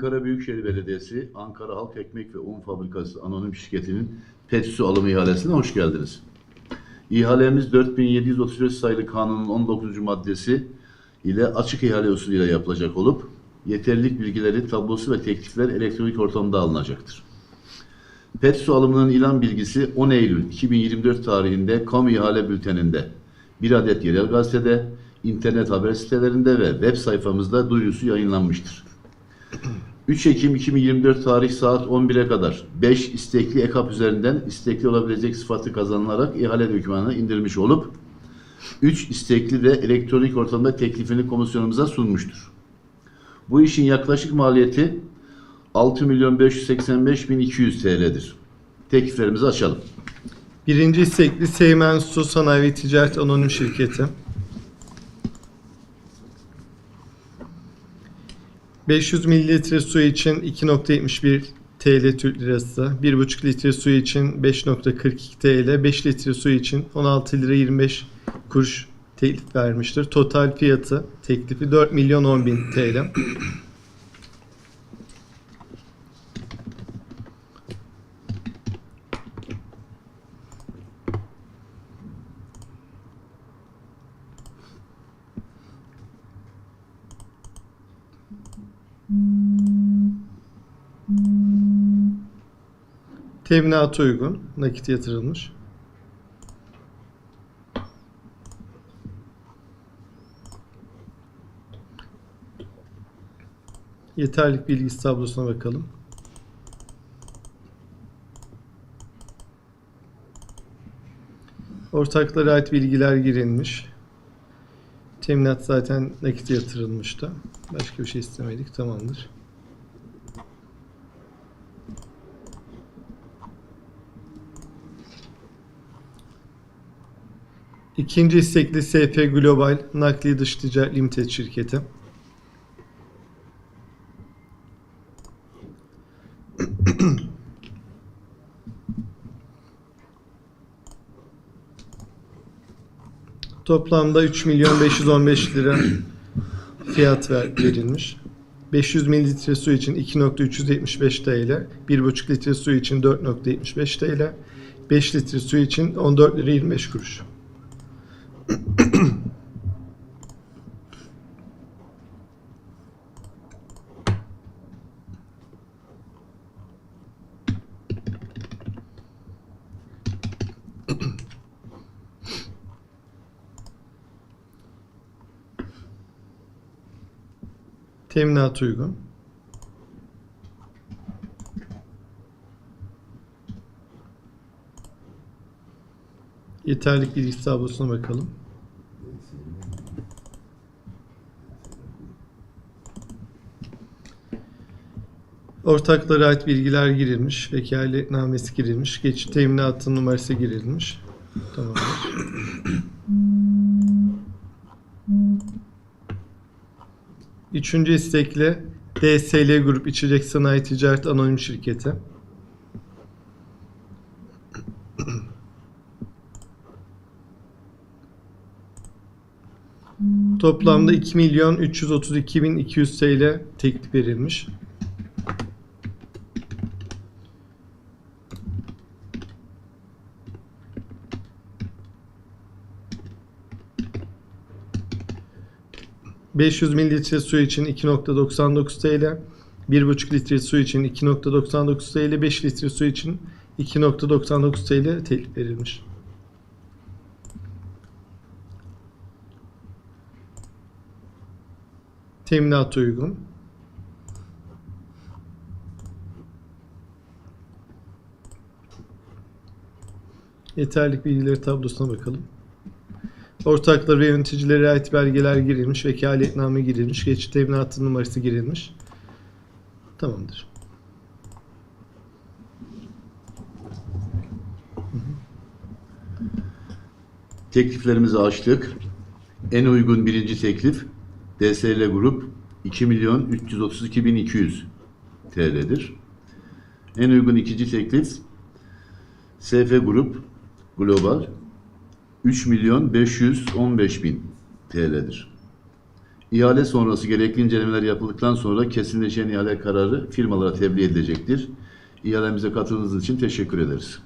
Büyükşehir Belediyesi Ankara Halk Ekmek ve Un Fabrikası Anonim Şirketi'nin pet su alımı ihalesine hoş geldiniz. İhalemiz 4734 sayılı kanunun 19. maddesi ile açık ihale usulüyle yapılacak olup yeterlilik bilgileri, tablosu ve teklifler elektronik ortamda alınacaktır. PET su alımının ilan bilgisi 10 Eylül 2024 tarihinde kamu ihale bülteninde bir adet yerel gazetede, internet haber sitelerinde ve web sayfamızda duyurusu yayınlanmıştır. 3 Ekim 2024 tarih saat 11'e kadar 5 istekli EKAP üzerinden istekli olabilecek sıfatı kazanılarak ihale dokümanını indirmiş olup 3 istekli de elektronik ortamda teklifini komisyonumuza sunmuştur. Bu işin yaklaşık maliyeti 6 milyon 585 bin 200 TL'dir. Tekliflerimizi açalım. Birinci istekli Seymen Su Sanayi Ticaret Anonim Şirketi. 500 mililitre su için 2.71 TL Türk Lirası, 1.5 litre su için 5.42 TL, 5 litre su için 16 lira 25 kuruş teklif vermiştir. Total fiyatı teklifi 4 milyon 10 bin TL. Teminata uygun, nakit yatırılmış. Yeterlik bilgisi tablosuna bakalım. Ortaklara ait bilgiler girilmiş. Teminat zaten nakit yatırılmıştı. Başka bir şey istemedik. Tamamdır. İkinci istekli SP Global Nakli Dış Ticaret Limited şirketi. Toplamda 3 milyon 515 lira fiyat ver, verilmiş. 500 mililitre su için 2.375 TL, 1.5 litre su için 4.75 TL, 5 litre su için 14 lira 25 kuruş. Teminat uygun. Yeterlik bilgisi tablosuna bakalım. Ortaklara ait bilgiler girilmiş, vekaletnamesi girilmiş, geçici teminatın numarası girilmiş. Tamamdır. Üçüncü istekli DSL Grup İçecek Sanayi Ticaret Anonim Şirketi. Toplamda 2 milyon 332 bin 200 TL teklif verilmiş. ...500 mililitre su için 2.99 TL... ...1.5 litre su için 2.99 TL... ...5 litre su için 2.99 TL teklif verilmiş. Teminat uygun. Yeterlik bilgileri tablosuna bakalım. Ortaklar ve yöneticilere ait belgeler girilmiş, vekaletname girilmiş, geçici teminatın numarası girilmiş. Tamamdır. Tekliflerimizi açtık. En uygun birinci teklif DSL Grup 2 milyon 332 bin 200 TL'dir. En uygun ikinci teklif SF Grup Global 3 milyon 515 bin TL'dir. İhale sonrası gerekli incelemeler yapıldıktan sonra kesinleşen ihale kararı firmalara tebliğ edilecektir. İhalemize katıldığınız için teşekkür ederiz.